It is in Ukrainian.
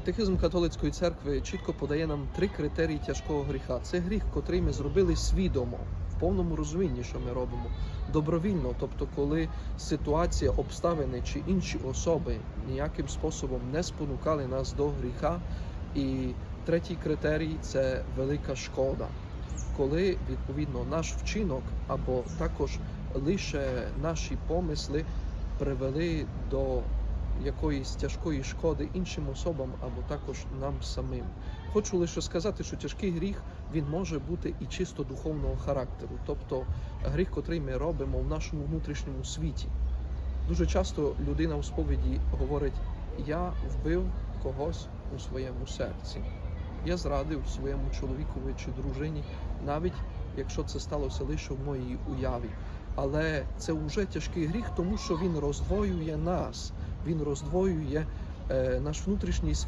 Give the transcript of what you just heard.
Катехизм католицької церкви чітко подає нам три критерії тяжкого гріха. Це гріх, котрий ми зробили свідомо, в повному розумінні, що ми робимо, добровільно, тобто, коли ситуація, обставини чи інші особи ніяким способом не спонукали нас до гріха. І третій критерій це велика шкода, коли відповідно наш вчинок або також лише наші помисли привели до якоїсь тяжкої шкоди іншим особам або також нам самим. Хочу лише сказати, що тяжкий гріх він може бути і чисто духовного характеру, тобто гріх, котрий ми робимо в нашому внутрішньому світі. Дуже часто людина у сповіді говорить: Я вбив когось у своєму серці, я зрадив своєму чоловікові чи дружині, навіть якщо це сталося лише в моїй уяві. Але це вже тяжкий гріх, тому що він роздвоює нас, він роздвоює е, наш внутрішній світ.